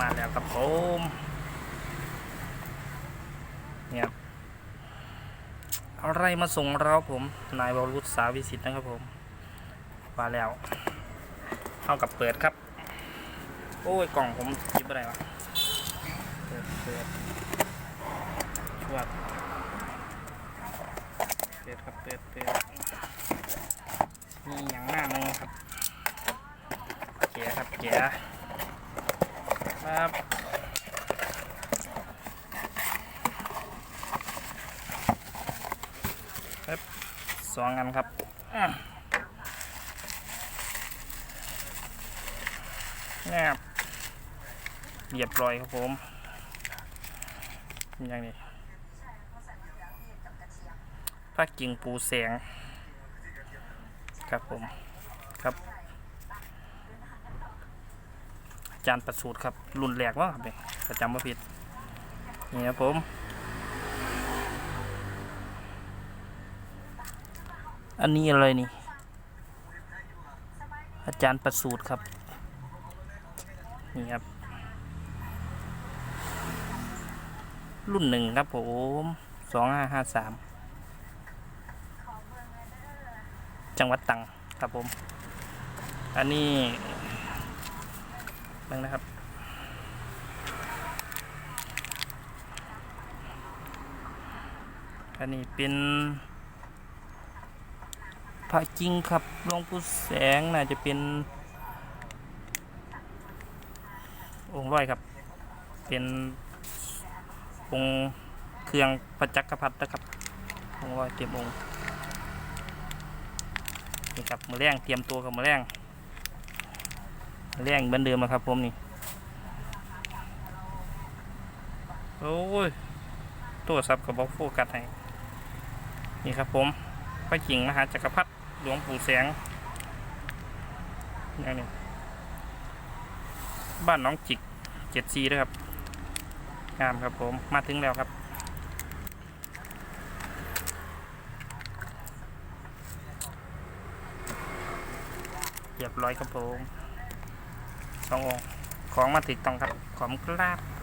มาแล้วครับผมเนี่ยอะไรมาส่งเราผม นายวรุษสาวิสิทธ์นะครับผม มาแล้วเท่ากับเปิดครับ โอ้ย กล่องผมยิบอะไรวะเปิดเปิดชวดเปิดครับเปิดเปิดมีอย่างหน้ามึงครับเกียครับเกียร์ ครับ ครับสองอันครับอะแนบเรียบร้อยครับผมอย่างนี้ผ้ากิ่งปูแสง ครับผม ครับ อา จารย์ประสูตรครับรุ่นแรกว่าครับเนี่ยประจำว่าผิดนี่ครับผมอันนี้อะไรนี่ อาจารย์ประสูตรครับ นี่ครับ รุ่นหนึ่งครับผมสองห้าห้าสามจังหวัดตังครับผม อันนี้ นั่งนะครับ อันนี้เป็นพระจริงครับหลวงปู่แสงน่าจะเป็น องค์ร้อยครับ เป็นองค์เครื่องพระจักรพรรดินะครับ องค์ร้อยเตรียมองค์นี่ครับมือแรงเตรียมตัวกับมือแรง แรงเหมือนเดิมนะครับผมนี่ โอ้ยตัวซับกับบล็อกโฟกัสให้ นี่ครับผมพระจิงมหาจักรพรรดิหลวงปู่แสงอย่างนี้บ้านน้องจิกเจ็ดซีด้วยครับ งามครับผม มาถึงแล้วครับเรียบร้อยครับผม สององค์ ของมาติดต้องครับ ขอบคุณครับ